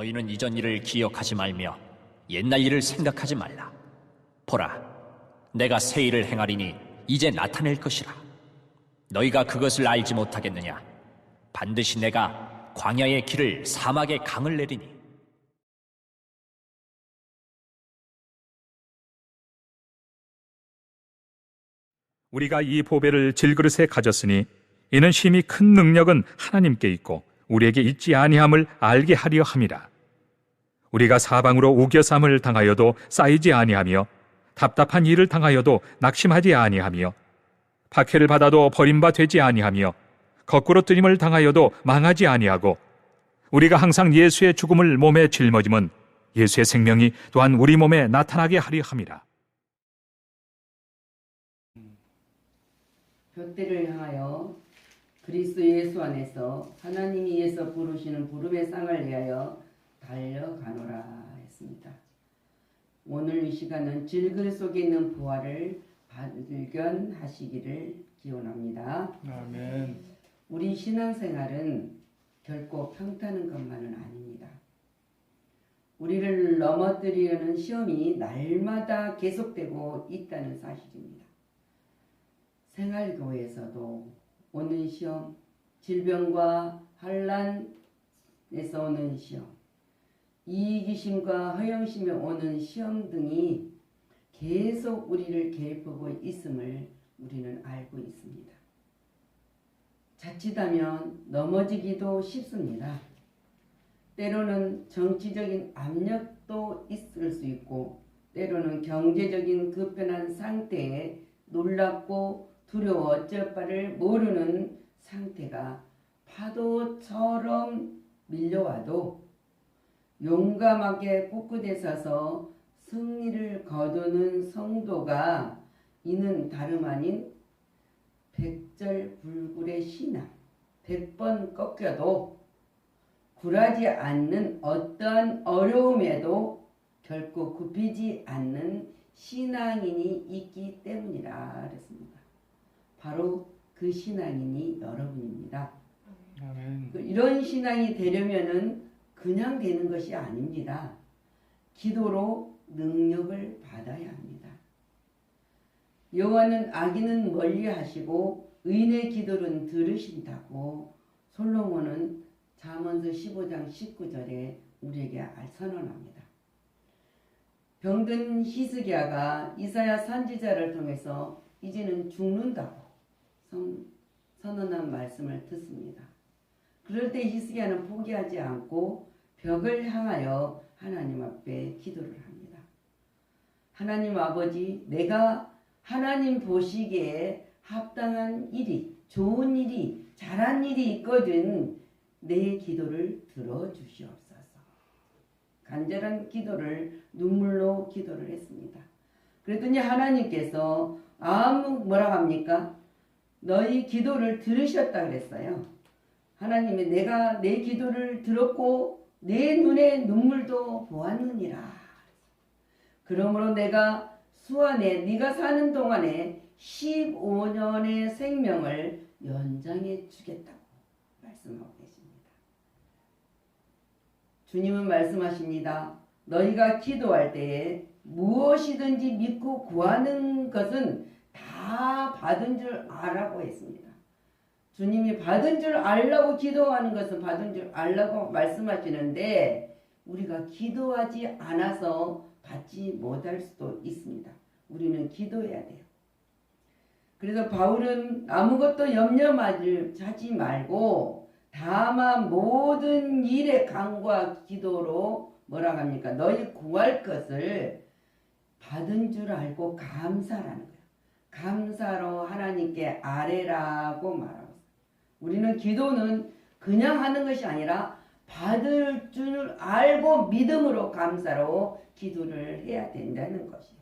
너희는 이전 일을 기억하지 말며 옛날 일을 생각하지 말라. 보라, 내가 새 일을 행하리니 이제 나타낼 것이라. 너희가 그것을 알지 못하겠느냐? 반드시 내가 광야의 길을 사막의 강을 내리니 우리가 이 보배를 질그릇에 가졌으니 이는 심히 큰 능력은 하나님께 있고 우리에게 있지 아니함을 알게 하려 함이라. 우리가 사방으로 우겨쌈을 당하여도 쌓이지 아니하며 답답한 일을 당하여도 낙심하지 아니하며 박해를 받아도 버림바 되지 아니하며 거꾸로 뜨림을 당하여도 망하지 아니하고 우리가 항상 예수의 죽음을 몸에 짊어짐은 예수의 생명이 또한 우리 몸에 나타나게 하려 함이라. 벽대를 향하여 그리스도 예수 안에서 하나님이 위에서 부르시는 부름의 상을 위하여 달려가노라 했습니다. 오늘 이 시간은 질글 속에 있는 부활을 발견하시기를 기원합니다. 아멘. 우리 신앙생활은 결코 평탄한 것만은 아닙니다. 우리를 넘어뜨리려는 시험이 날마다 계속되고 있다는 사실입니다. 생활교회에서도 오는 시험, 질병과 환란에서 오는 시험, 이기심과 허영심에 오는 시험 등이 계속 우리를 괴롭히고 있음을 우리는 알고 있습니다. 자칫하면 넘어지기도 쉽습니다. 때로는 정치적인 압력도 있을 수 있고 때로는 경제적인 급변한 상태에 놀랍고 두려워 어쩔 바를 모르는 상태가 파도처럼 밀려와도 용감하게 꿋꿋해 서서 승리를 거두는 성도가 이는 다름 아닌 백절불굴의 신앙, 백번 꺾여도 굴하지 않는 어떠한 어려움에도 결코 굽히지 않는 신앙인이 있기 때문이라 그랬습니다. 바로 그 신앙인이 여러분입니다. 이런 신앙이 되려면은 그냥 되는 것이 아닙니다. 기도로 능력을 받아야 합니다. 여호와는 악인은 멀리하시고 의인의 기도는 들으신다고 솔로몬은 잠언서 15장 19절에 우리에게 선언합니다. 병든 히스기야가 이사야 선지자를 통해서 이제는 죽는다고 선, 선언한 말씀을 듣습니다. 그럴 때 히스기야는 포기하지 않고 벽을 향하여 하나님 앞에 기도를 합니다. 하나님 아버지, 내가 하나님 보시기에 합당한 일이, 좋은 일이, 잘한 일이 있거든 내 기도를 들어주시옵소서. 간절한 기도를 눈물로 기도를 했습니다. 그랬더니 하나님께서 아무 뭐라 합니까? 너희 기도를 들으셨다 그랬어요. 하나님이 내가 내 기도를 들었고 내 눈에 눈물도 보았느니라. 그러므로 내가 수안에 네가 사는 동안에 15년의 생명을 연장해 주겠다고 말씀하고 계십니다. 주님은 말씀하십니다. 너희가 기도할 때에 무엇이든지 믿고 구하는 것은 다 받은 줄 알라고 했습니다. 주님이 받은 줄 알라고 기도하는 것은 받은 줄 알라고 말씀하시는데 우리가 기도하지 않아서 받지 못할 수도 있습니다. 우리는 기도해야 돼요. 그래서 바울은 아무것도 염려하지 말고 다만 모든 일에 간과 기도로 뭐라 합니까? 너희 구할 것을 받은 줄 알고 감사라는 거예요. 감사로 하나님께 아뢰라고 말하고 우리는 기도는 그냥 하는 것이 아니라 받을 줄 알고 믿음으로 감사로 기도를 해야 된다는 것이에요.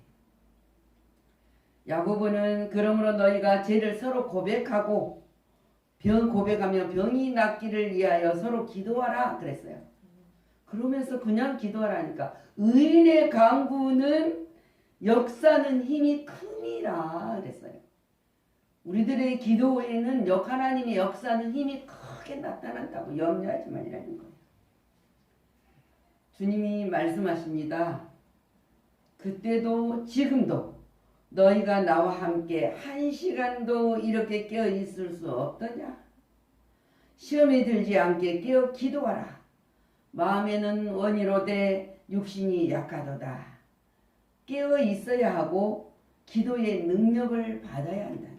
야고보는 그러므로 너희가 죄를 서로 고백하고 병 고백하며 병이 낫기를 위하여 서로 기도하라 그랬어요. 그러면서 그냥 기도하라니까 의인의 강구는 역사는 힘이 큼이라 그랬어요. 우리들의 기도에는 역 하나님의 역사는 힘이 크게 나타난다고 염려하지 말라는 거예요. 주님이 말씀하십니다. 그때도 지금도 너희가 나와 함께 한 시간도 이렇게 깨어 있을 수 없더냐? 시험에 들지 않게 깨어 기도하라. 마음에는 원이로되 육신이 약하도다. 깨어 있어야 하고 기도의 능력을 받아야 거예요.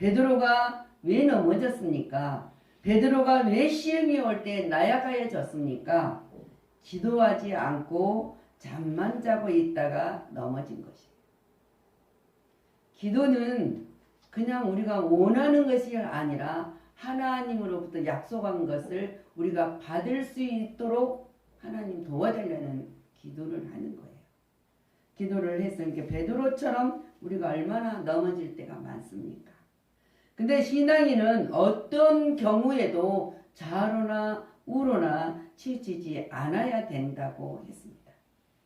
베드로가 왜 넘어졌습니까? 베드로가 왜 시험이 올 때 나약해졌습니까? 기도하지 않고 잠만 자고 있다가 넘어진 것이에요. 기도는 그냥 우리가 원하는 것이 아니라 하나님으로부터 약속한 것을 우리가 받을 수 있도록 하나님 도와달라는 기도를 하는 거예요. 기도를 했으니까 베드로처럼 우리가 얼마나 넘어질 때가 많습니까? 근데 신앙인은 어떤 경우에도 좌로나 우로나 치우치지 않아야 된다고 했습니다.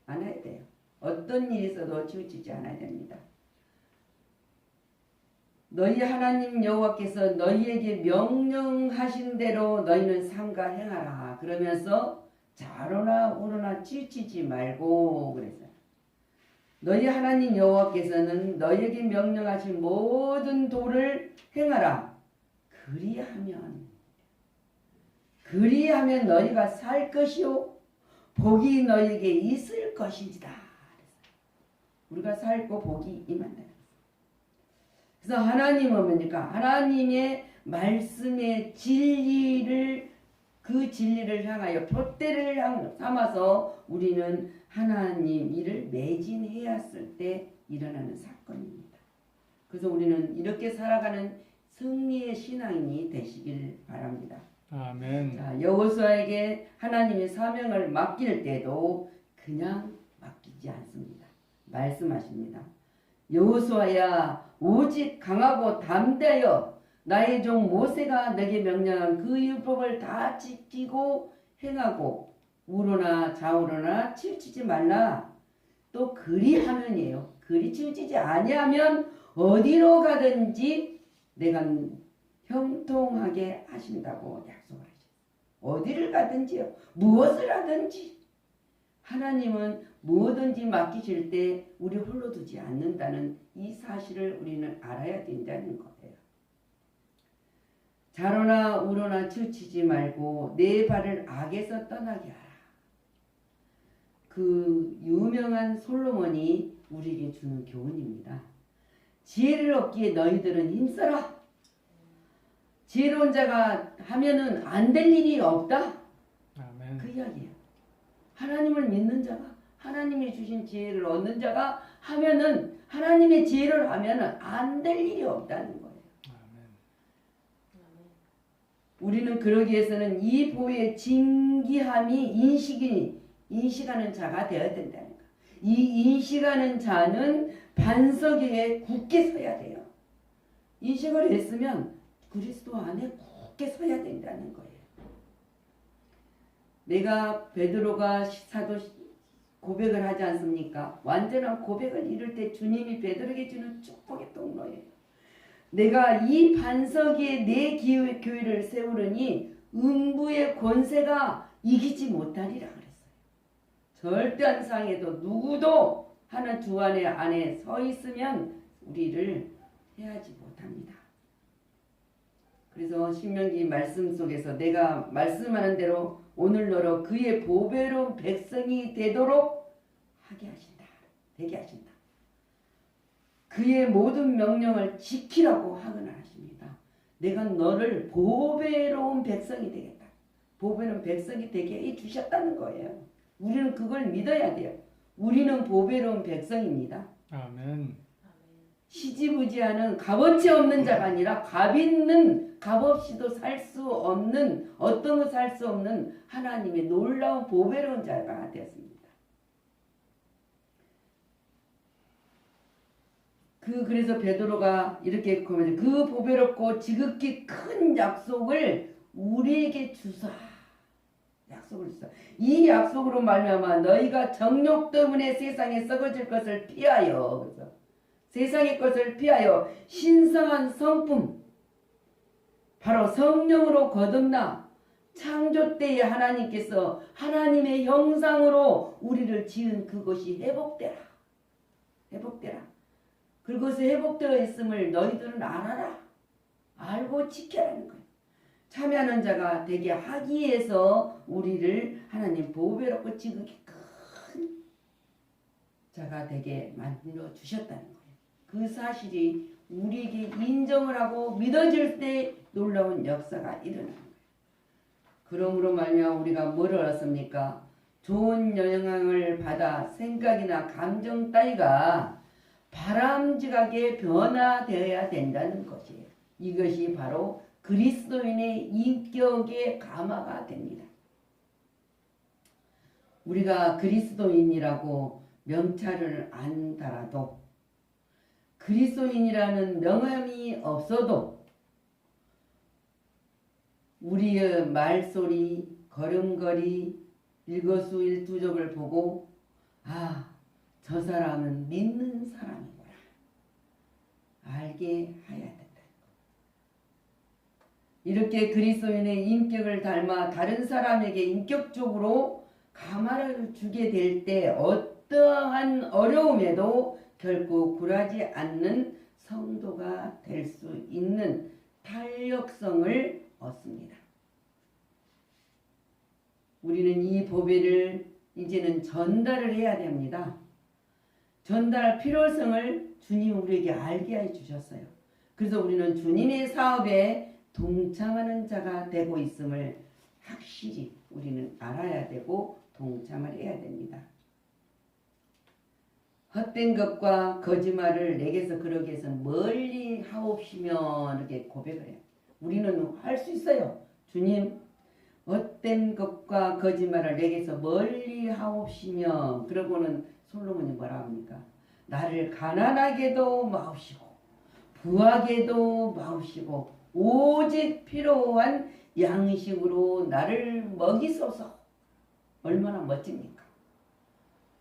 않아야 돼요. 어떤 일이 있어도 치우치지 않아야 됩니다. 너희 하나님 여호와께서 너희에게 명령하신 대로 너희는 삼가 행하라. 그러면서 좌로나 우로나 치우치지 말고 그랬어요. 너희 하나님 여호와께서는 너희에게 명령하신 모든 도를 행하라. 그리하면 그리하면 너희가 살 것이요 복이 너희에게 있을 것이다. 우리가 살고 복이 임한다. 그래서 하나님은 뭡니까? 하나님의 말씀의 진리를 그 진리를 향하여 표대를 향- 삼아서 우리는 하나님 일을 매진해야 했을 때 일어나는 사건입니다. 그래서 우리는 이렇게 살아가는 승리의 신앙인이 되시길 바랍니다. 아멘. 자, 여호수아에게 하나님의 사명을 맡길 때도 그냥 맡기지 않습니다. 말씀하십니다. 여호수아야 오직 강하고 담대하여 나의 종 모세가 내게 명령한 그 율법을 다 지키고 행하고 우로나 좌우로나 치우치지 말라. 또 그리하면이에요. 그리 치우치지 아니하면 어디로 가든지 내가 형통하게 하신다고 하셨어요. 어디를 가든지요. 무엇을 하든지. 하나님은 뭐든지 맡기실 때 우리 홀로 두지 않는다는 이 사실을 우리는 알아야 된다는 거예요. 자로나 우로나 치우치지 말고 내 발을 악에서 떠나게 하라. 그 유명한 솔로몬이 우리에게 주는 교훈입니다. 지혜를 얻기에 너희들은 힘써라. 지혜로운 자가 하면은 안 될 일이 없다. 아멘. 그 이야기예요. 하나님을 믿는 자가 하나님이 주신 지혜를 얻는 자가 하면은 하나님의 지혜를 하면은 안 될 일이 없다는 거예요. 아멘. 우리는 그러기 위해서는 이 보의 진기함이 인식이 인식하는 자가 되어야 된다는 거. 이 인식하는 자는 반석 위에 굳게 서야 돼요. 인식을 했으면 그리스도 안에 굳게 서야 된다는 거예요. 내가 베드로가 사도 고백을 하지 않습니까? 완전한 고백을 이룰 때 주님이 베드로에게 주는 축복의 통로예요. 내가 이 반석 위에 내 교회를 세우려니 음부의 권세가 이기지 못하리라 그랬어요. 절대한 상에도 누구도 하나 주 안에 안에 서 있으면 우리를 해하지 못합니다. 그래서 신명기 말씀 속에서 내가 말씀하는 대로 오늘 너로 그의 보배로운 백성이 되도록 하게 하신다. 되게 하신다. 그의 모든 명령을 지키라고 하거나 하십니다. 내가 너를 보배로운 백성이 되겠다. 보배로운 백성이 되게 해 주셨다는 거예요. 우리는 그걸 믿어야 돼요. 우리는 보배로운 백성입니다. 아멘. 시지부지하는 값어치 없는 자가 아니라 값 있는 값없이도 살 수 없는 어떤 것살수 없는 하나님의 놀라운 보배로운 자가 되었습니다. 그 그래서 베드로가 이렇게 고백해 그 보배롭고 지극히 큰 약속을 우리에게 주사 약속을 주사 이 약속으로 말미암아 너희가 정욕 때문에 세상에 썩어질 것을 피하여 그래서 세상의 것을 피하여 신성한 성품 바로 성령으로 거듭나 창조 때에 하나님께서 하나님의 형상으로 우리를 지은 그것이 회복되라. 회복되라. 그것이 회복되어 있음을 너희들은 알아라. 알고 지켜라는 거예요. 참여하는 자가 되게 하기 위해서 우리를 하나님 보배롭고 지극히 큰 자가 되게 만들어 주셨다는 거예요. 그 사실이 우리에게 인정을 하고 믿어질 때 놀라운 역사가 일어나는 거예요. 그러므로 말미암아 우리가 뭘 알았습니까? 좋은 영향을 받아 생각이나 감정 따위가 바람직하게 변화되어야 된다는 것이에요. 이것이 바로 그리스도인의 인격의 감화가 됩니다. 우리가 그리스도인이라고 명찰을 안 달아도 그리스도인이라는 명함이 없어도 우리의 말소리, 걸음걸이, 일거수일투족을 보고 아, 저 사람은 믿는 사람이구나. 알게 해야 된다. 이렇게 그리스도인의 인격을 닮아 다른 사람에게 인격적으로 감화를 주게 될 때 어떠한 어려움에도 결코 굴하지 않는 성도가 될 수 있는 탄력성을 얻습니다. 우리는 이 보배를 이제는 전달을 해야 됩니다. 전달 필요성을 주님 우리에게 알게 해 주셨어요. 그래서 우리는 주님의 사업에 동참하는 자가 되고 있음을 확실히 우리는 알아야 되고 동참을 해야 됩니다. 헛된 것과 거짓말을 내게서 그러기 위해서 멀리 하옵시면 이렇게 고백을 해요. 우리는 할 수 있어요. 주님, 헛된 것과 거짓말을 내게서 멀리 하옵시며 그러고는 솔로몬이 뭐라 합니까? 나를 가난하게도 마옵시고 부하게도 마옵시고 오직 필요한 양식으로 나를 먹이소서 얼마나 멋집니까?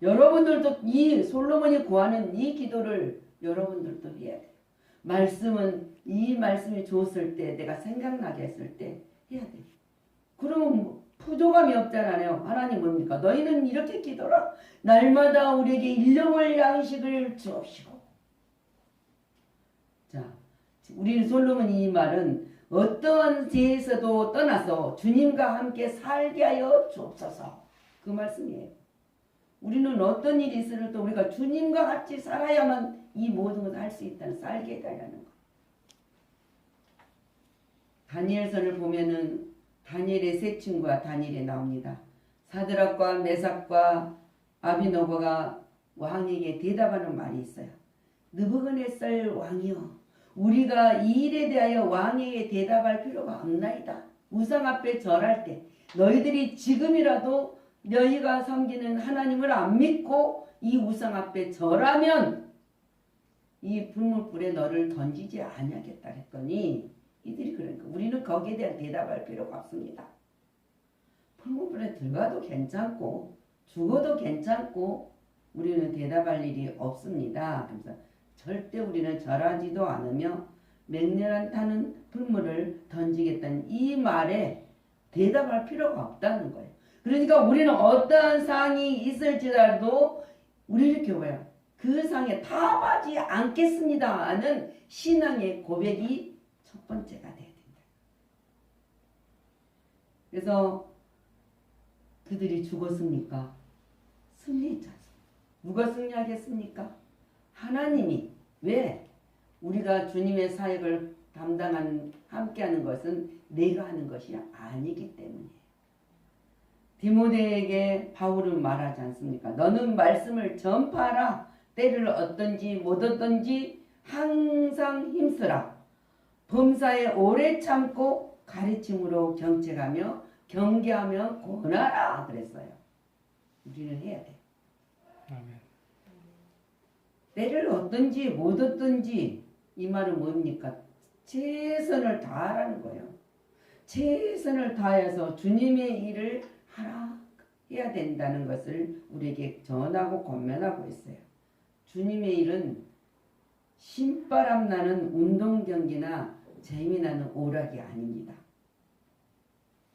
여러분들도 이 솔로몬이 구하는 이 기도를 여러분들도 해야 돼요. 말씀은 이 말씀이 좋았을 때 내가 생각나게 했을 때 해야 돼요. 그러면 뭐 부족함이 없잖아요. 하나님 뭡니까? 너희는 이렇게 기도라. 날마다 우리에게 일용할 양식을 주옵시고. 자, 우리 솔로몬 이 말은 어떠한 죄에서도 떠나서 주님과 함께 살게 하여 주옵소서. 그 말씀이에요. 우리는 어떤 일이 있어도 우리가 주님과 같이 살아야만 이 모든 것을 할 수 있다는 살게 해달라는 거. 다니엘서를 보면은 다니엘의 세 친구가 다니엘에 나옵니다. 사드락과 메삭과 아비노고가 왕에게 대답하는 말이 있어요. 느부갓네살 왕이여 우리가 이 일에 대하여 왕에게 대답할 필요가 없나이다. 우상 앞에 절할 때 너희들이 지금이라도 너희가 섬기는 하나님을 안 믿고 이 우상 앞에 절하면 이 불물불에 너를 던지지 아니하겠다 했더니 이들이 그러니까 우리는 거기에 대한 대답할 필요가 없습니다. 불물불에 들어가도 괜찮고 죽어도 괜찮고 우리는 대답할 일이 없습니다. 그래서 절대 우리는 절하지도 않으며 맹렬한 타는 불물을 던지겠다는 이 말에 대답할 필요가 없다는 거예요. 그러니까 우리는 어떠한 상이 있을지라도 우리 이렇게 봐요. 그 상에 타하지 않겠습니다 하는 신앙의 고백이 첫 번째가 돼야 된다. 그래서 그들이 죽었습니까? 않습니까? 누가 승리하겠습니까? 하나님이 왜 우리가 주님의 사역을 담당하는 함께하는 것은 내가 하는 것이 아니기 때문이에요. 디모데에게 바울은 말하지 않습니까? 너는 말씀을 전파하라. 때를 얻든지 못 얻든지 항상 힘쓰라. 범사에 오래 참고 가르침으로 경책하며 경계하며 권하라 그랬어요. 우리는 해야 돼. 아멘. 때를 얻든지 못 얻든지 이 말은 뭡니까? 최선을 다하라는 거예요. 최선을 다해서 주님의 일을 하라 해야 된다는 것을 우리에게 전하고 권면하고 있어요. 주님의 일은 신바람 나는 운동 경기나 재미나는 오락이 아닙니다.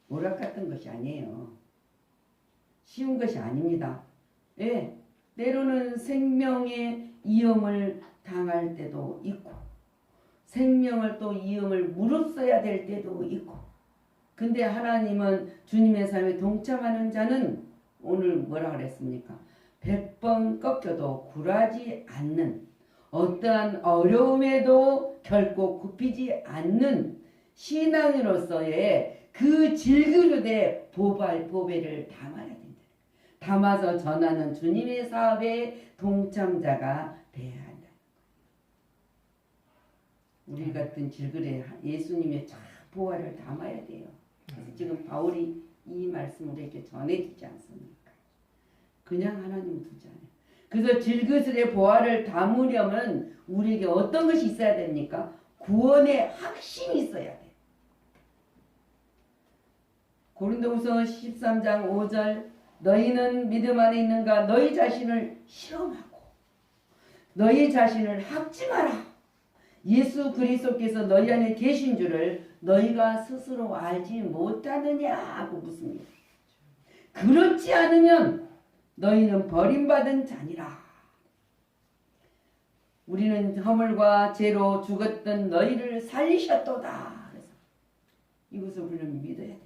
오락 같은 것이 아니에요. 쉬운 것이 아닙니다. 예, 때로는 생명의 위험을 당할 때도 있고, 생명을 또 위험을 무릅써야 될 때도 있고, 근데 하나님은 주님의 삶에 동참하는 자는 오늘 뭐라 그랬습니까? 백번 꺾여도 굴하지 않는 어떠한 어려움에도 결코 굽히지 않는 신앙으로서의 그 질그릇에 보발 보배를 담아야 된다. 담아서 전하는 주님의 사업의 동참자가 돼야 한다. 우리 같은 질그릇에 예수님의 참 보화를 담아야 돼요. 그래서 지금 바울이 이 말씀을 이렇게 전해주지 않습니까? 그냥 하나님 두지 않아요. 그래서 질그릇의 보화를 담으려면 우리에게 어떤 것이 있어야 됩니까? 구원의 확신이 있어야 돼. 고린도후서 13장 5절 너희는 믿음 안에 있는가 너희 자신을 실험하고 너희 자신을 학증하라. 예수 그리스도께서 너희 안에 계신 줄을 너희가 스스로 알지 못하느냐 하고 묻습니다. 그렇지 않으면 너희는 버림받은 자니라. 우리는 허물과 죄로 죽었던 너희를 살리셨도다. 그래서 이것을 우리는 믿어야 된다.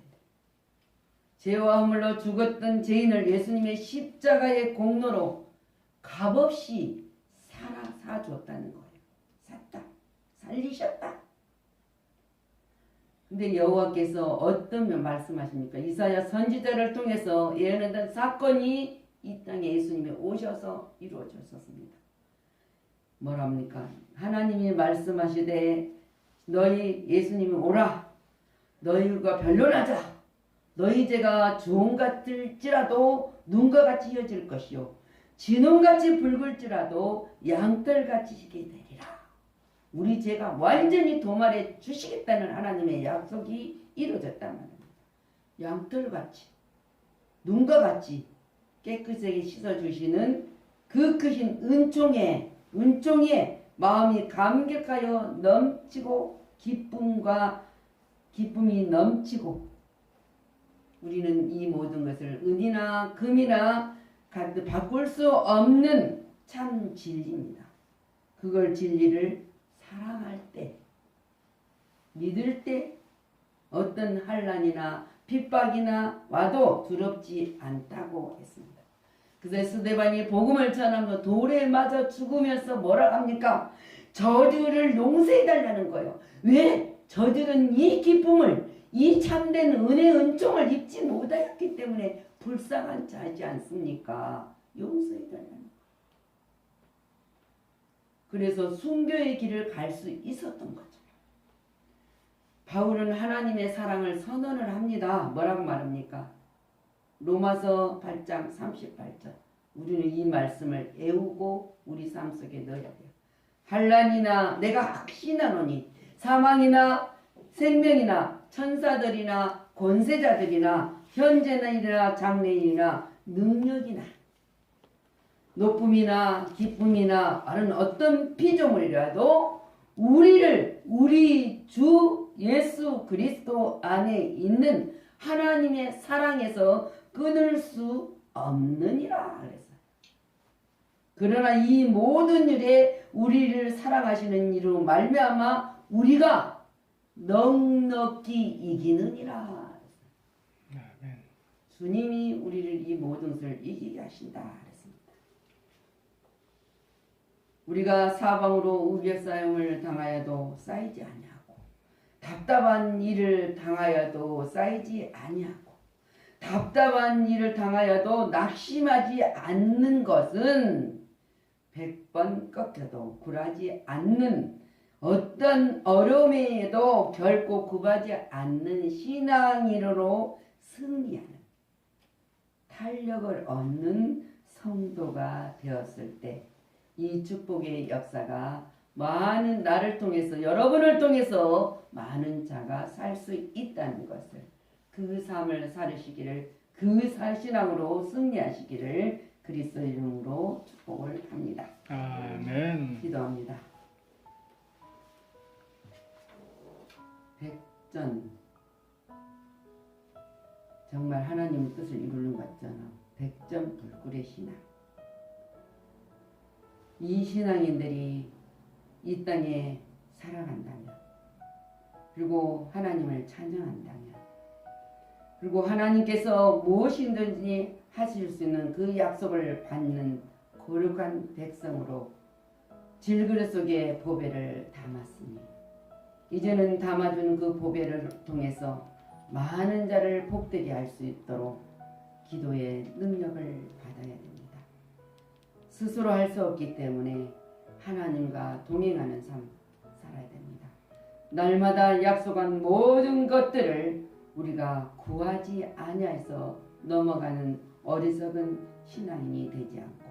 죄와 허물로 죽었던 죄인을 예수님의 십자가의 공로로 값없이 살아 사줬다는 거예요. 샀다. 살리셨다. 근데 여호와께서 어떤 말씀하십니까? 이사야 선지자를 통해서 예언했던 사건이 이 땅에 예수님이 오셔서 이루어졌었습니다. 뭐랍니까? 하나님이 말씀하시되 너희 예수님이 오라. 너희가 변론하자. 너희 죄가 주홍 같을지라도 눈과 같이 휘어질 것이요. 진홍같이 붉을지라도 양털같이 희게 되리라. 우리 죄가 완전히 도말해 주시겠다는 하나님의 약속이 이루어졌단 말입니다. 양털같이 눈과 같이 깨끗하게 씻어주시는 그 크신 은총에 은총에 마음이 감격하여 넘치고 기쁨과 기쁨이 넘치고 우리는 이 모든 것을 은이나 금이나 갖- 바꿀 수 없는 참 진리입니다. 그걸 진리를 사랑할 때, 믿을 때 어떤 환란이나 핍박이나 와도 두렵지 않다고 했습니다. 그래서 스데반이 복음을 전하며 돌에 맞아 죽으면서 뭐라 합니까? 저들을 용서해 달라는 거예요. 왜? 저들은 이 기쁨을 이 참된 은혜 은총을 입지 못하였기 때문에 불쌍한 자지 않습니까? 용서해 달라는 거예요. 그래서 순교의 길을 갈 수 있었던 거죠. 바울은 하나님의 사랑을 선언을 합니다. 뭐라고 말합니까? 로마서 8장 38절. 우리는 이 말씀을 애우고 우리 삶 속에 넣어야 돼요. 환란이나 내가 확신하노니 사망이나 생명이나 천사들이나 권세자들이나 현재나 장래이나 능력이나 높음이나 기쁨이나 다른 어떤 피조물이라도 우리를 우리 주 예수 그리스도 안에 있는 하나님의 사랑에서 끊을 수 없느니라. 그러나 이 모든 일에 우리를 사랑하시는 이로 말미암아 우리가 넉넉히 이기느니라. 주님이 우리를 이 모든 것을 이기게 하신다 그랬습니다. 우리가 사방으로 우겨싸임을 당하여도 쌓이지 아니하고 답답한 일을 당하여도 쌓이지 아니하고 답답한 일을 당하여도 낙심하지 않는 것은 백번 꺾여도 굴하지 않는 어떤 어려움에도 결코 굽하지 않는 신앙인으로 승리하는 탄력을 얻는 성도가 되었을 때 이 축복의 역사가 많은 나를 통해서 여러분을 통해서 많은 자가 살 수 있다는 것을 그 삶을 살으시기를 그 사신앙으로 승리하시기를 그리스도 이름으로 축복을 합니다. 아멘. 기도합니다. 백전 정말 하나님의 뜻을 이루는 것 같잖아. 백전 불굴의 신앙. 이 신앙인들이 이 땅에 살아간다면 그리고 하나님을 찬양한다면 그리고 하나님께서 무엇이든지 하실 수 있는 그 약속을 받는 거룩한 백성으로 질그릇 속에 보배를 담았으니 이제는 담아준 그 보배를 통해서 많은 자를 복되게 할 수 있도록 기도의 능력을 받아야 됩니다. 스스로 할 수 없기 때문에 하나님과 동행하는 삶 살아야 됩니다. 날마다 약속한 모든 것들을 우리가 구하지 아니해서 넘어가는 어리석은 신앙인이 되지 않고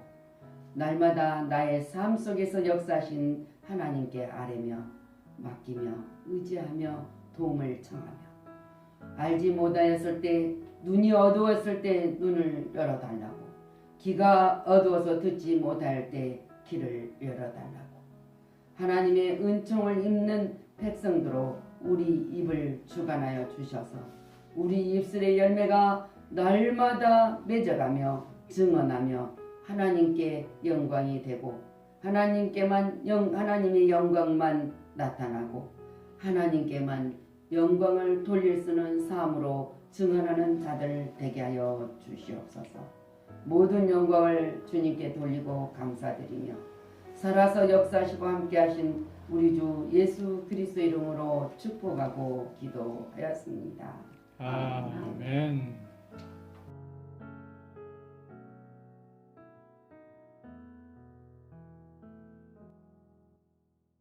날마다 나의 삶 속에서 역사하신 하나님께 아뢰며 맡기며 의지하며 도움을 청하며 알지 못하였을 때 눈이 어두웠을 때 눈을 열어달라고 귀가 어두워서 듣지 못할 때 귀를 열어달라고 하나님의 은총을 입는 백성들로 우리 입을 주관하여 주셔서 우리 입술의 열매가 날마다 맺어가며 증언하며 하나님께 영광이 되고 하나님께만 영, 하나님의 영광만 나타나고 하나님께만 영광을 돌릴 수는 삶으로 증언하는 자들 되게 하여 주시옵소서. 모든 영광을 주님께 돌리고 감사드리며 살아서 역사하시고 함께 하신 우리 주 예수 그리스도 이름으로 축복하고 기도하였습니다. 아멘.